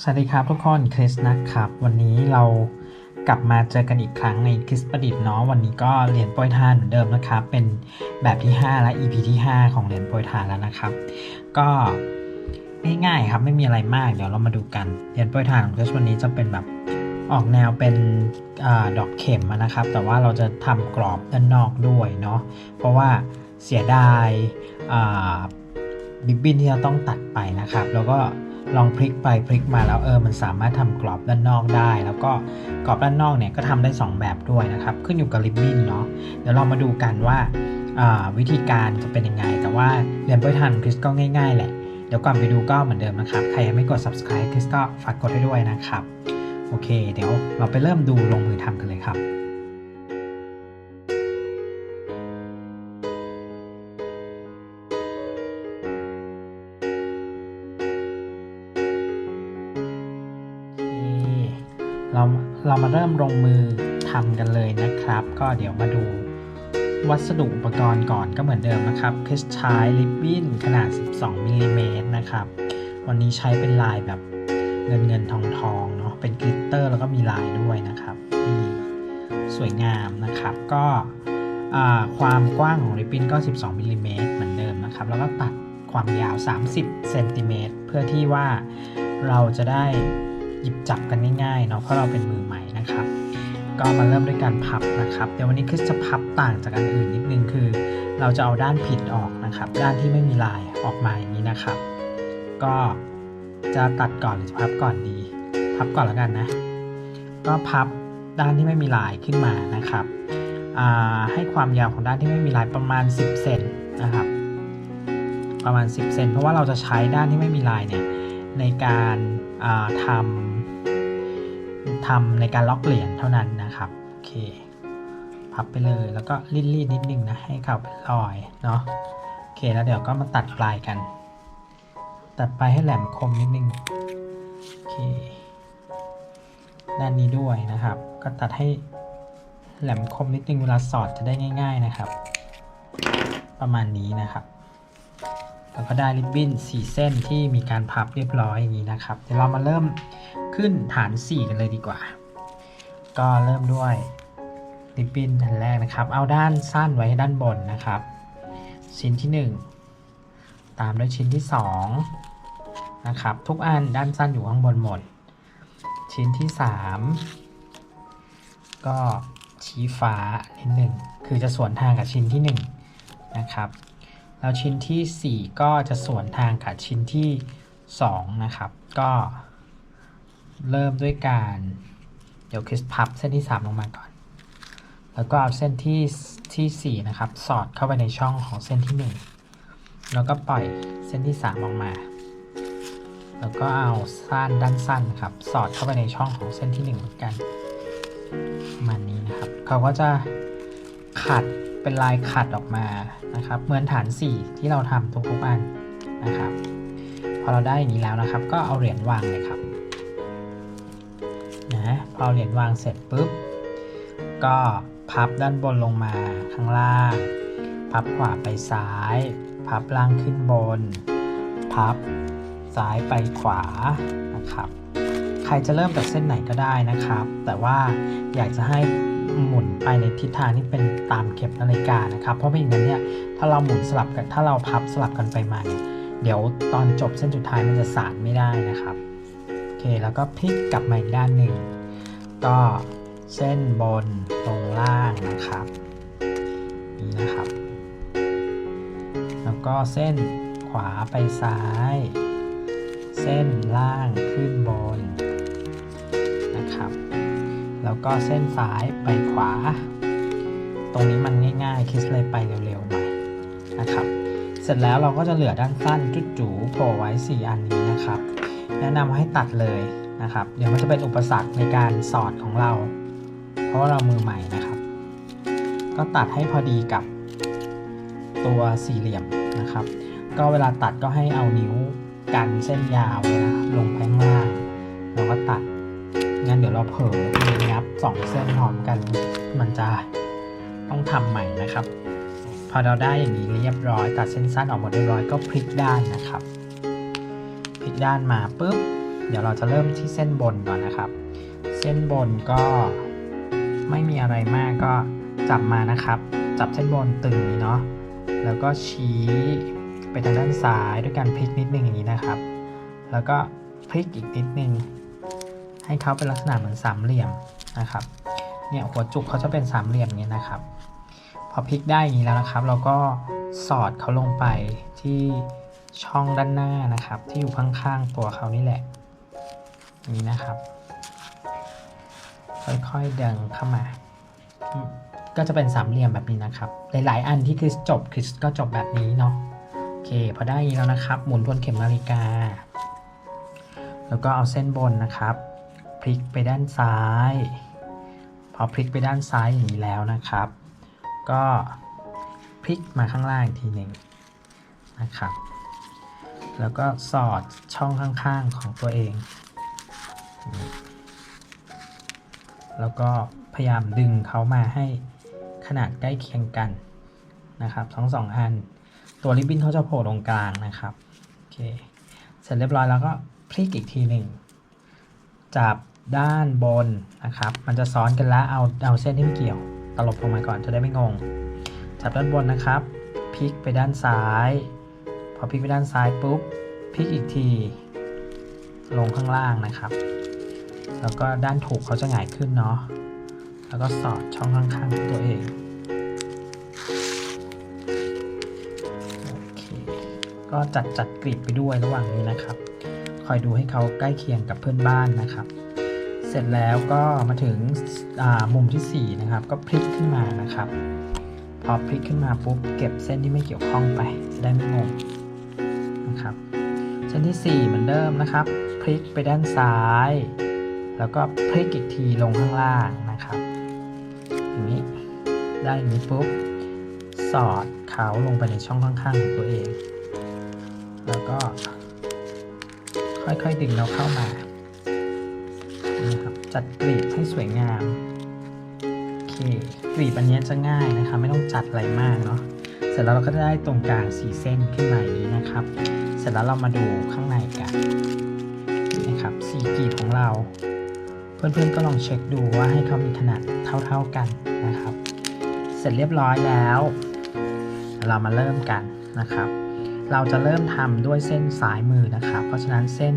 สวัสดีครับทุกคนคริสนะครับ วันนี้เรากลับมาเจอกันอีกครั้งในคริสประดิษฐ์เนาะวันนี้ก็เหรียญโปรยทานเหมือนเดิมนะครับ เป็นแบบที่ 5 และ EP ที่ 5 ของเหรียญโปรยทานแล้วนะครับ ก็ง่ายๆครับไม่มีอะไรมากเดี๋ยวเรามาดูกันเหรียญโปรยทานของคริสวันนี้จะเป็นแบบออกแนวเป็นอดอกเข็มนะครับ แต่ว่าเราจะทำกรอบด้านนอกด้วยเนาะเพราะว่าเสียดายบิบบินที่จะต้องตัดไปนะครับ แล้วก็ ลองพลิกไปพลิกมาแล้วเออมันสามารถทำกรอบด้านนอกได้ แล้วก็กรอบด้านนอกเนี่ยก็ทำได้ 2 แบบด้วยนะครับ ขึ้นอยู่กับริบบิ้นเนาะเดี๋ยวเรามาดูกันว่าวิธีการจะเป็นยังไง แต่ว่าเรียนโปรยทานคริสก็ง่ายๆแหละเดี๋ยวก่อนไปดูก็เหมือนเดิมนะครับ ใครยังไม่กด subscribe คริสก็ฝากกดให้ด้วยนะครับ โอเค เดี๋ยวเราไปเริ่มดูลงมือทำกันเลยครับ เราเรามาเริ่มลงมือทำกันเลยนะครับ ก็เดี๋ยวมาดูวัสดุอุปกรณ์ก่อนก็เหมือนเดิมนะครับใช้ริบบิ้นขนาด 12มิลลิเมตรนะครับ วันนี้ใช้เป็นลายแบบเงินเงินทองทองเนาะเป็นกลิตเตอร์แล้วก็มีลายด้วยนะครับนี่สวยงามนะครับ ก็ความกว้างของริบบิ้นก็ 12มิลลิเมตรเหมือนเดิมนะครับ แล้วก็ตัดความยาว 30เซนติเมตรเพื่อที่ว่าเราจะได้ หยิบจับกันง่ายๆเนาะเพราะเราเป็นมือใหม่นะครับ ก็มาเริ่มด้วยการพับนะครับเดี๋ยววันนี้คริสจะพับต่างจากอันอื่นนิดนึงคือ เราจะเอาด้านผิดออกนะครับ ด้านที่ไม่มีลายออกมาอย่างนี้นะครับ ก็จะตัดก่อนหรือจะพับก่อนดี พับก่อนแล้วกันนะ ก็พับด้านที่ไม่มีลายขึ้นมานะครับให้ความยาวของด้านที่ไม่มีลายประมาณ 10 เซนนะครับ ประมาณ 10 เซนเพราะว่าเราจะใช้ด้านที่ไม่มีลายเนี่ยในการทำ ทำในการล็อกเหรียญเท่านั้นนะครับโอเคพับไปเลยแล้วก็รีดรีดนิดนึงนะให้เขาเป็นรอยเนาะโอเคแล้วเดี๋ยวก็มาตัดปลายกัน ตัดปลายให้แหลมคมนิดนึงโอเคด้านนี้ด้วยนะครับ ก็ตัดให้แหลมคมนิดนึงเวลาสอดจะได้ง่าย ๆนะครับ ประมาณนี้นะครับแล้วก็ได้ริบบิ้น4เส้นที่มีการพับเรียบร้อยอย่างนี้นะครับ เดี๋ยวเรามาเริ่ม ขึ้นฐาน 4 กันเลยดีกว่า ก็เริ่มด้วยริบบิ้นอันแรกนะครับ เอาด้านสั้นไว้ให้ด้านบนนะครับ ชิ้นที่ 1 ตามด้วยชิ้นที่ 2 นะครับ ทุกอันด้านสั้นอยู่ข้างบนหมด ชิ้นที่ 3 ก็ชี้ฟ้านิดหนึ่งคือจะสวนทางกับชิ้นที่ 1 นะครับ แล้วชิ้นที่ 4 ก็จะสวนทางกับชิ้นที่ 2 นะครับ ก็ เริ่มด้วยการ เดี๋ยวคริสพับเส้นที่ 3 ลงมาก่อน แล้วก็เอาเส้นที่ที่4นะครับ สอดเข้าไปในช่องของเส้นที่ 1 แล้วก็ปล่อยเส้นที่ 3 ออกมา แล้วก็เอาสั้นด้านสั้นครับ สอดเข้าไปในช่องของเส้นที่ 1 เหมือนกันประมาณนี้นะครับ เขาก็จะขัดเป็นลายขัดออกมานะครับ เหมือนฐาน 4 ที่เราทำทุกๆอันนะครับ พอเราได้อย่างนี้แล้วนะครับ ก็เอาเหรียญวางเลยครับ นะพอเหรียญวางเสร็จปุ๊บ ก็พับด้านบนลงมาข้างล่าง พับขวาไปซ้าย พับล่างขึ้นบน พับซ้ายไปขวานะครับ ใครจะเริ่มจากเส้นไหนก็ได้นะครับ แต่ว่าอยากจะให้หมุนไปในทิศทางที่เป็นตามเข็มนาฬิกานะครับ เพราะไม่อย่างนั้นเนี่ยถ้าเราหมุนสลับกันถ้าเราพับสลับกันไปมาเนี่ยเดี๋ยวตอนจบเส้นสุดท้ายมันจะสานไม่ได้นะครับ เคแล้วก็พลิกกลับมาอีกด้านหนึ่ง ก็เส้นบนลงล่างนะครับนี่นะครับ แล้วก็เส้นขวาไปซ้าย เส้นล่างขึ้นบนนะครับ แล้วก็เส้นซ้ายไปขวา ตรงนี้มันง่ายๆ คิดเลยไปเร็วๆหน่อยนะครับ เสร็จแล้วเราก็จะเหลือด้านสั้นจุดจูโผล่ไว้ 4 อันนี้นะครับ แนะนำให้ตัดเลยนะครับ เดี๋ยวมันจะเป็นอุปสรรคในการสอดของเรา เพราะว่าเรามือใหม่นะครับ ก็ตัดให้พอดีกับตัวสี่เหลี่ยมนะครับ ก็เวลาตัดก็ให้เอานิ้วกันเส้นยาวนะลงไปข้างล่างแล้วก็ตัดงั้นเดี๋ยวเราเผลองับสองเส้นพร้อมกันมันจะต้องทำใหม่นะครับ พอเราได้อย่างนี้เรียบร้อย ตัดเส้นสั้นออกหมดเรียบร้อยก็พลิกด้านนะครับ พลิกด้านมาปุ๊บ เดี๋ยวเราจะเริ่มที่เส้นบนก่อนนะครับ เส้นบนก็ไม่มีอะไรมากก็จับมานะครับ จับเส้นบนตึงนี้เนาะแล้วก็ชี้ไปทางด้านซ้ายด้วยการพลิกนิดนึงอย่างนี้นะครับ แล้วก็พลิกอีกนิดนึง ให้เขาเป็นลักษณะเหมือนสามเหลี่ยมนะครับ เนี่ยหัวจุกเขาจะเป็นสามเหลี่ยมนี้นะครับ พอพลิกได้อย่างนี้แล้วนะครับ เราก็สอดเขาลงไปที่ ช่องด้านหน้านะครับ ที่อยู่ข้างๆตัวเขานี่แหละ นี้นะครับ ค่อยๆดึงเข้ามา ก็จะเป็นสามเหลี่ยมแบบนี้นะครับ หลายๆ อันที่คริสจบคริสก็จบแบบนี้เนาะโอเคพอได้แบบนี้แล้วนะครับ หมุนทวนเข็มนาฬิกา แล้วก็เอาเส้นบนนะครับ พลิกไปด้านซ้าย พอพลิกไปด้านซ้ายอย่างนี้แล้วนะครับ ก็พลิกมาข้างล่างอีกทีหนึ่งนะครับ แล้วก็สอดช่องข้างๆของตัวเอง แล้วก็พยายามดึงเขามาให้ขนาดใกล้เคียงกันนะครับ ทั้งสองอัน ตัวริบบิ้นเขาจะโผล่ตรงกลางนะครับโอเคเสร็จเรียบร้อยแล้วก็พลิกอีกทีหนึ่งจับด้านบนนะครับ มันจะซ้อนกันแล้วเอาเอาเส้นที่ไม่เกี่ยว ตลบลงมาก่อนจะได้ไม่งง จับด้านบนนะครับพลิกไปด้านซ้าย อพลิกไปด้านซ้ายปุ๊บพลิกอีกที ลงข้างล่างนะครับ แล้วก็ด้านถูกเขาจะหงายขึ้นเนาะแล้วก็สอดช่องข้างๆของตัวเองโอเคก็จัดจัดกรีดไปด้วยระหว่างนี้นะครับ คอยดูให้เขาใกล้เคียงกับเพื่อนบ้านนะครับ เสร็จแล้วก็มาถึงมุมที่ 4 นะครับ ก็พลิกขึ้นมานะครับ พอพลิกขึ้นมาปุ๊บเก็บเส้นที่ไม่เกี่ยวข้องไปจะได้ไม่งง ที่ 4 เหมือนเดิมนะครับ พลิกไปด้านซ้าย แล้วก็พลิกอีกทีลงข้างล่างนะครับอย่างนี้ได้อย่างนี้ปุ๊บสอดเขาลงไปในช่องข้างๆของตัวเอง แล้วก็ ค่อยๆดึงเราเข้ามานะครับจัดกรีบให้สวยงามโอเคกรีบอันนี้จะง่ายนะครับไม่ต้องจัดอะไรมากเนาะเสร็จแล้วเราก็ได้ตรงกลางสีเส้นขึ้นมาอย่างนี้นะครับ เสร็จแล้วเรามาดูข้างในกันนะครับสีกรีบของเรา เพื่อนๆก็ลองเช็คดูว่าให้เขามีขนาดเท่าๆกันนะครับ เสร็จเรียบร้อยแล้ว เรามาเริ่มกันนะครับ เราจะเริ่มทำด้วยเส้นซ้ายมือนะครับ เพราะฉะนั้นเส้น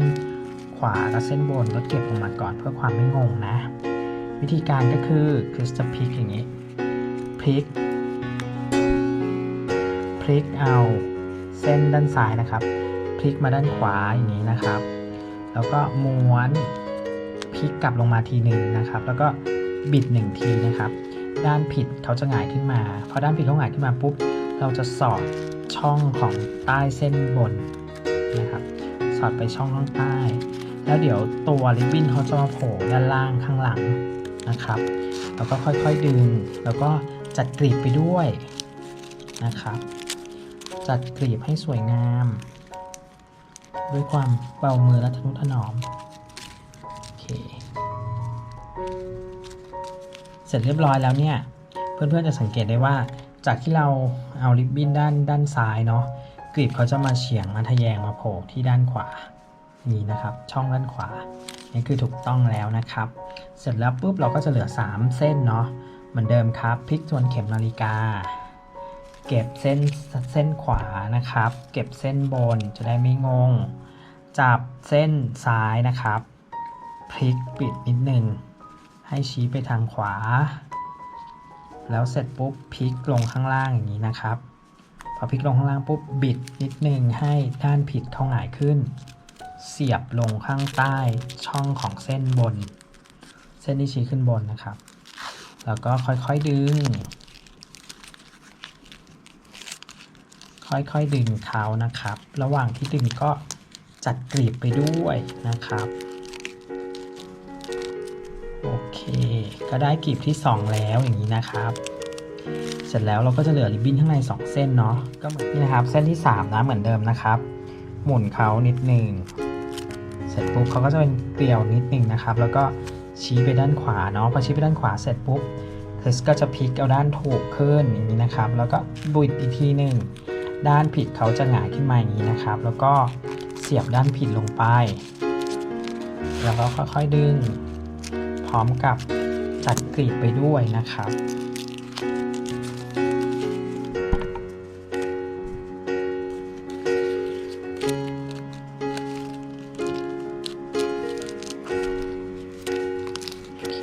ขวากับเส้นบนก็เก็บลงมาก่อนเพื่อความไม่งงนะ วิธีการก็คือคริสจะพลิกอย่างนี้พลิกพลิกเอาเส้นด้านซ้ายนะครับ ลิกมาด้านขวาอย่างนี้นะครับ แล้วก็ม้วนพลิกกลับลงมาทีหนึ่งนะครับ แล้วก็บิดหนึ่งทีนะครับ ด้านผิดเขาจะหงายขึ้นมาพอด้านผิดเขาหงายขึ้นมาปุ๊บเราจะสอดช่องของใต้เส้นบนนะครับ สอดไปช่องข้างใต้ แล้วเดี๋ยวตัวริบบิ้นเขาจะมาโผล่ด้านล่างข้างหลังนะครับ แล้วก็ค่อยๆดึง แล้วก็จัดกรีบไปด้วยนะครับ จัดกรีบให้สวยงาม ด้วยความเบามือและทนุถนอม โอเค เสร็จเรียบร้อยแล้วเนี่ย เพื่อนๆจะสังเกตได้ว่า จากที่เราเอาริบบิ้นด้านด้านซ้ายเนาะกรีบเขาจะมาเฉียงมาทะแยงมาโผล่ที่ด้านขวา นี่นะครับ ช่องด้านขวา นี่คือถูกต้องแล้วนะครับ เสร็จแล้วปุ๊บเราก็จะเหลือ 3 เส้นเนาะเหมือนเดิมครับพลิกทวนเข็มนาฬิกา เก็บเส้นเส้นขวานะครับ เก็บเส้นบนจะได้ไม่งง จับเส้นซ้ายนะครับ พลิกปิดนิดนึง ให้ชี้ไปทางขวา แล้วเสร็จปุ๊บพลิกลงข้างล่างอย่างนี้นะครับ พอพลิกลงข้างล่างปุ๊บบิดนิดนึงให้ด้านผิดเข้าหงายขึ้น เสียบลงข้างใต้ช่องของเส้นบน เส้นที่ชี้ขึ้นบนนะครับ แล้วก็ค่อยๆดึง ค่อยๆดึงเขานะครับ ระหว่างที่ดึงก็จัดกรีบไปด้วยนะครับโอเค ก็ได้กลีบที่ 2 แล้วอย่างนี้นะครับ เสร็จแล้วเราก็จะเหลือริบบิ้นข้างใน 2 เส้นเนาะก็เหมือนนี่นะครับ เส้นที่ 3 นะเหมือนเดิมนะครับ หมุนเขานิดหนึ่งเสร็จปุ๊บเขาก็จะเป็นเกลียวนิดหนึ่งนะครับ แล้วก็ชี้ไปด้านขวาเนาะพอชี้ไปด้านขวาเสร็จปุ๊บคริสก็จะพลิกเอาด้านถูกขึ้นอย่างนี้นะครับ แล้วก็บุดอีกทีหนึ่ง ด้านผิดเขาจะหงายขึ้นมาอย่างนี้นะครับ แล้วก็เสียบด้านผิดลงไป แล้วก็ค่อยๆดึง พร้อมกับจัดกรีบไปด้วยนะครับเค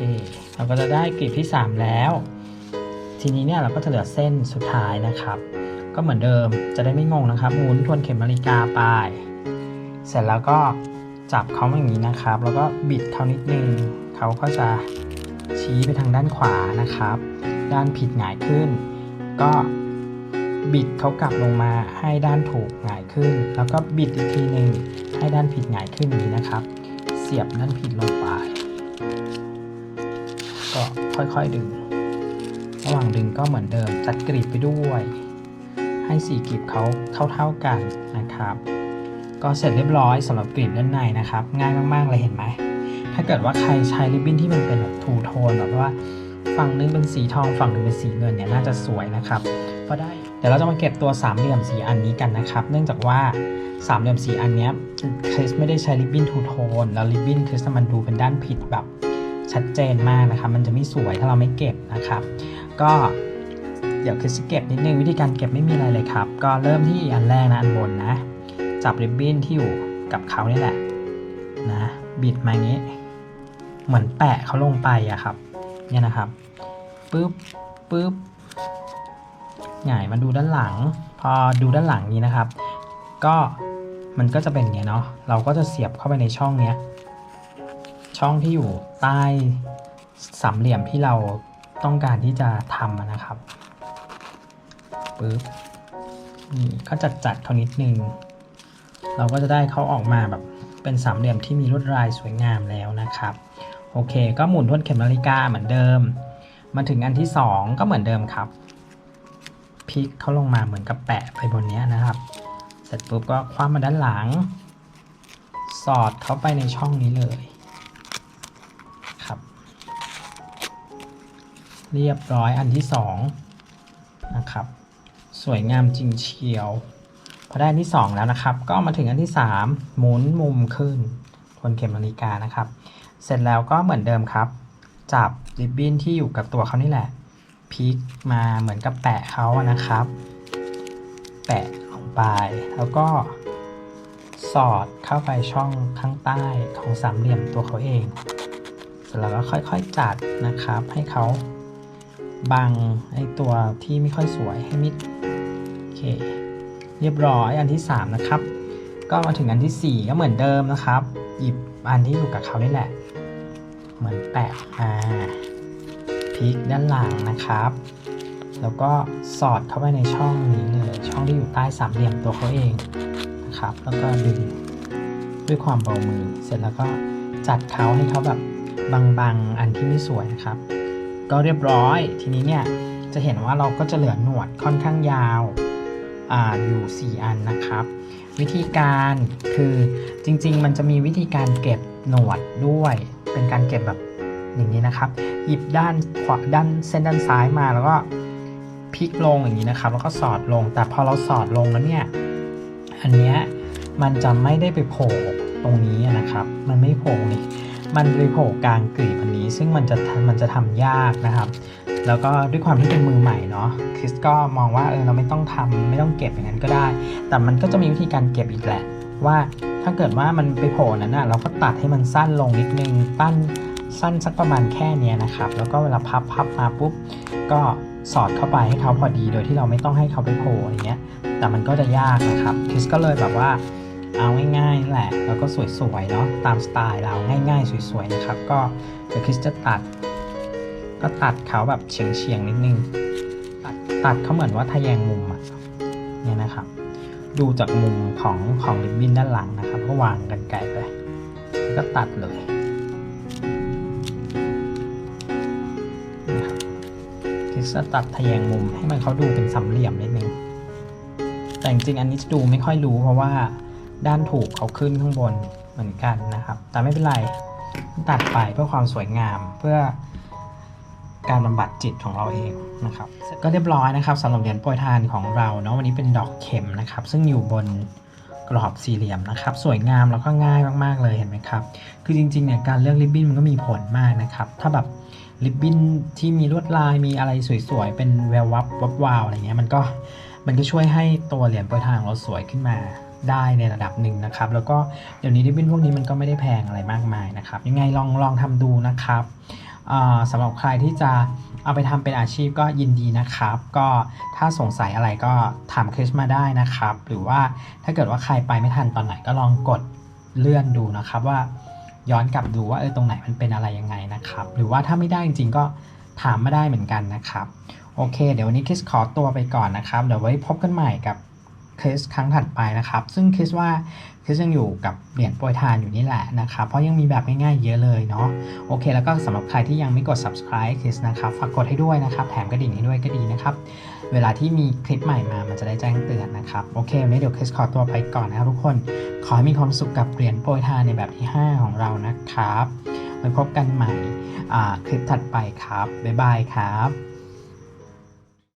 เราก็จะได้กลีบที่ 3 แล้ว ทีนี้เนี่ยเราก็จะเหลือเส้นสุดท้ายนะครับ ก็เหมือนเดิมจะได้ไม่งงนะครับหมุนทวนเข็มนาฬิกาไป เสร็จแล้วก็จับเขาอย่างนี้นะครับ แล้วก็บิดเขานิดนึงเขาก็จะชี้ไปทางด้านขวานะครับ ด้านผิดหงายขึ้น ก็บิดเขากลับลงมาให้ด้านถูกหงายขึ้น แล้วก็บิดอีกทีหนึ่งให้ด้านผิดหงายขึ้นอย่างนี้นะครับ เสียบด้านผิดลงไป ก็ค่อยๆดึง ระหว่างดึงก็เหมือนเดิมจัดกรีบไปด้วย ให้สีกรีบเขาเท่าๆกันนะครับ ก็เสร็จเรียบร้อยสำหรับกรีบด้านในนะครับ ง่ายมากๆเลยเห็นไหม ถ้าเกิดว่าใครใช้ริบบิ้นที่มันเป็นแบบทูโทนแบบว่าฝั่งนึงเป็นสีทองฝั่งนึงเป็นสีเงินเนี่ยน่าจะสวยนะครับก็ได้เดี๋ยวเราจะมาเก็บตัวสามเหลี่ยมสีอันนี้กันนะครับ เนื่องจากว่าสามเหลี่ยมสีอันนี้คริสไม่ได้ใช้ริบบิ้นทูโทนแล้วริบบิ้นคริสมันดูเป็นด้านผิดแบบชัดเจนมากนะครับ มันจะไม่สวยถ้าเราไม่เก็บนะครับ ก็ เดี๋ยวคริสเก็บนิดนึงวิธีการเก็บไม่มีอะไรเลยครับ ก็เริ่มที่อันแรกนะอันบนนะ จับริบบิ้นที่อยู่กับเขานี่แหละนะบิดมาอย่างนี้ เหมือนแปะเขาลงไปอะครับเนี่ยนะครับปึ๊บปึ๊บหงายมาดูด้านหลัง พอดูด้านหลังนี้นะครับ ก็มันก็จะเป็นอย่างเงี้ยเนาะเราก็จะเสียบเข้าไปในช่องเนี้ยช่องที่อยู่ใต้สามเหลี่ยมที่เราต้องการที่จะทำนะครับ ปึ๊บนี่ก็จัดจัดเขานิดนึง เราก็จะได้เขาออกมาแบบเป็นสามเหลี่ยมที่มีลวดลายสวยงามแล้วนะครับ โอเค ก็หมุนทวนเข็มนาฬิกาเหมือนเดิม มาถึงอันที่ 2 ก็เหมือนเดิมครับพลิกเขาลงมาเหมือนกับแปะไปบนนี้นะครับ เสร็จปุ๊บก็คว้ามาด้านหลัง สอดเข้าไปในช่องนี้เลยครับ เรียบร้อยอันที่2นะครับ สวยงามจริงเชียว พอได้อันที่ 2 แล้วนะครับ ก็มาถึงอันที่ 3 หมุนมุมขึ้น ทวนเข็มนาฬิกานะครับ เสร็จแล้วก็เหมือนเดิมครับ จับริบบิ้นที่อยู่กับตัวเขานี่แหละพลิกมาเหมือนกับแปะเขานะครับ แปะลงไปแล้วก็สอดเข้าไปช่องข้างใต้ของสามเหลี่ยมตัวเขาเองเสร็จแล้วก็ค่อยๆจัดนะครับให้เขาบังไอตัวที่ไม่ค่อยสวยให้มิด เคเรียบร้อยอันที่ 3 นะครับ ก็มาถึงอันที่ 4 ก็เหมือนเดิมนะครับ หยิบอันที่อยู่กับเขานี่แหละ เหมือนแปะมาพลิกด้านหลังนะครับ แล้วก็สอดเข้าไปในช่องนี้เลย ช่องที่อยู่ใต้สามเหลี่ยมตัวเขาเองนะครับ แล้วก็ดึงด้วยความเบามือ เสร็จแล้วก็จัดเขาให้เขาแบบบางๆอันที่ไม่สวยนะครับ ก็เรียบร้อยทีนี้เนี่ยจะเห็นว่าเราก็จะเหลือหนวดค่อนข้างยาว อยู่ 4 อันนะครับ วิธีการคือจริง ๆ มันจะมีวิธีการเก็บหนวดด้วย เป็นการเก็บแบบอย่างนี้นะครับ หยิบด้านขวาด้านเส้นด้านซ้ายมาแล้วก็พลิกลงอย่างนี้นะครับ แล้วก็สอดลง แต่พอเราสอดลงแล้วเนี่ยอันเนี้ยมันจะไม่ได้ไปโผล่ตรงนี้นะครับ มันไม่โผล่นี่ มันไปโผล่กลางกลีบอันนี้ ซึ่งมันจะมันจะทำยากนะครับ แล้วก็ด้วยความที่เป็นมือใหม่เนาะคริสก็มองว่าเออเราไม่ต้องทำไม่ต้องเก็บอย่างนั้นก็ได้ แต่มันก็จะมีวิธีการเก็บอีกแหละ ว่าถ้าเกิดว่ามันไปโผล่นั้นนะเราก็ตัดให้มันสั้นลงนิดนึงปั้นสั้นสักประมาณแค่เนี้ยนะครับ แล้วก็เวลาพับพับมาปุ๊บก็สอดเข้าไปให้เขาพอดีโดยที่เราไม่ต้องให้เขาไปโผล่อย่างเงี้ย แต่มันก็จะยากนะครับคริสก็เลยแบบว่า เอาง่ายๆแหละ แล้วก็สวยๆเนาะตามสไตล์เราง่ายๆ สวยๆนะครับ ก็เดี๋ยวคริสจะตัด ก็ตัดเขาแบบเฉียงๆนิดนึง ตัดตัดเขาเหมือนว่าทะแยงมุมอะเนี่ยนะครับ ดูจากมุมของของริบบิ้นด้านหลังนะครับก็วางกันไกลไปแล้วก็ตัดเลยนะครับคริสจะตัดทะแยงมุมให้มันเขาดูเป็นสามเหลี่ยมนิดนึงแต่จริงอันนี้จะดูไม่ค่อยรู้เพราะว่า ด้านถูกเขาขึ้นข้างบนเหมือนกันนะครับ แต่ไม่เป็นไรตัดไปเพื่อความสวยงามเพื่อการบำบัดจิตของเราเองนะครับ ก็เรียบร้อยนะครับสำหรับเหรียญโปรยทานของเราเนาะวันนี้เป็นดอกเข็มนะครับ ซึ่งอยู่บนกรอบสี่เหลี่ยมนะครับ สวยงามแล้วก็ง่ายมากๆเลยเห็นไหมครับ คือจริงๆเนี่ยการเลือกริบบิ้นมันก็มีผลมากนะครับ ถ้าแบบริบบิ้นที่มีลวดลายมีอะไรสวยๆ เป็นแวววับวับวาวอะไรเงี้ยมันก็มันก็ช่วยให้ตัวเหรียญโปรยทานของเราสวยขึ้นมา ได้ในระดับหนึ่งนะครับ แล้วก็เดี๋ยวนี้ริบบิ้นพวกนี้มันก็ไม่ได้แพงอะไรมากมายนะครับ ยังไงลองลองทำดูนะครับสำหรับใครที่จะเอาไปทำเป็นอาชีพก็ยินดีนะครับ ก็ถ้าสงสัยอะไรก็ถามคริสมาได้นะครับ หรือว่าถ้าเกิดว่าใครไปไม่ทันตอนไหนก็ลองกดเลื่อนดูนะครับว่าย้อนกลับดูว่าเออตรงไหนมันเป็นอะไรยังไงนะครับ หรือว่าถ้าไม่ได้จริงๆก็ถามมาได้เหมือนกันนะครับ โอเค เดี๋ยววันนี้คริสขอตัวไปก่อนนะครับ เดี๋ยวไว้พบกันใหม่กับ คสครั้งถัดไปนะครับ ซึ่งคริสว่าคริสยังอยู่กับเหรียญโปรยทานอยู่นี่แหละนะครับ เพราะยังมีแบบง่ายๆเยอะเลยเนาะโอเค แล้วก็สำหรับใครที่ยังไม่กด subscribe คิสนะครับฝากกดให้ด้วยนะครับ แถมกระดิ่งให้ด้วยก็ดีนะครับ เวลาที่มีคลิปใหม่มามันจะได้แจ้งเตือนนะครับโอเควันนี้เดี๋ยวคิสขอตัวไปก่อนนะครับทุกคน ขอให้มีความสุขกับเหรียญโปรยทานในแบบที่ 5 ของเรานะครับไว้พบกันใหม่คลิปถัดไปครับบ๊ายบายครับ